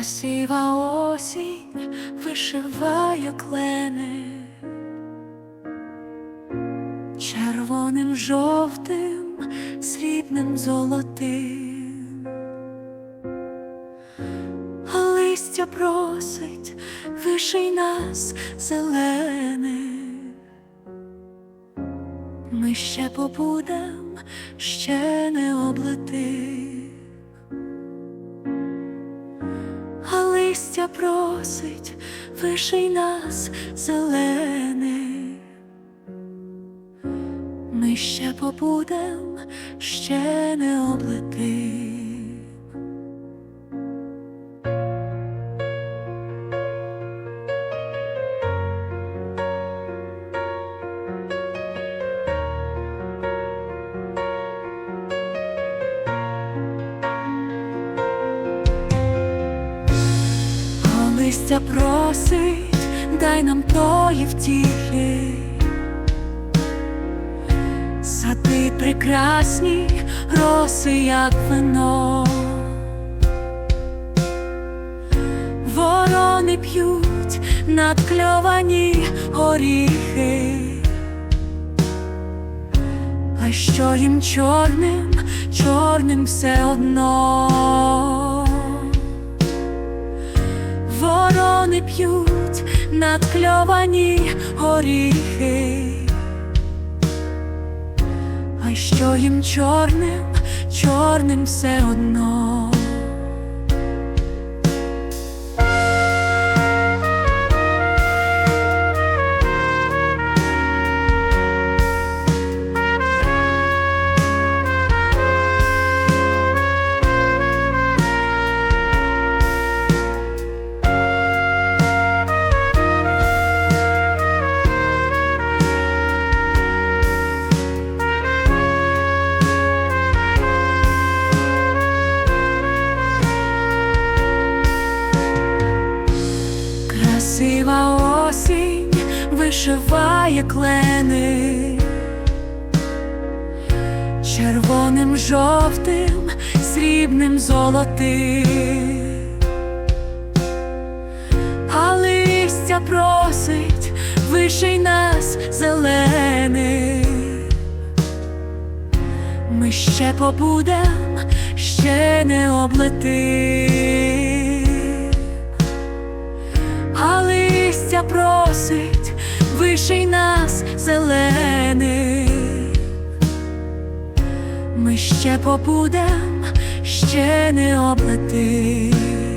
Красива осінь вишиває клени червоним, жовтим, срібним, золотим, листя просить виший нас зелених. Ми ще побудем, ще не облетих. Просить виший нас зелений, Ми ще побудем, ще не облетим. Листя просить, дай нам тої втіхи. Сади прекрасні, роси, як вино. Ворони п'ють надкльовані горіхи. А що їм чорним, чорним все одно. Ворони п'ють надкльовані горіхи. А що їм чорним, чорним все одно. Вишиває клени червоним, жовтим, срібним, золотим, а листя просить виший нас зелених. Ми ще побудем, ще не облетим а листя просить виший нас зелених. Ми ще побудем, ще не облетим.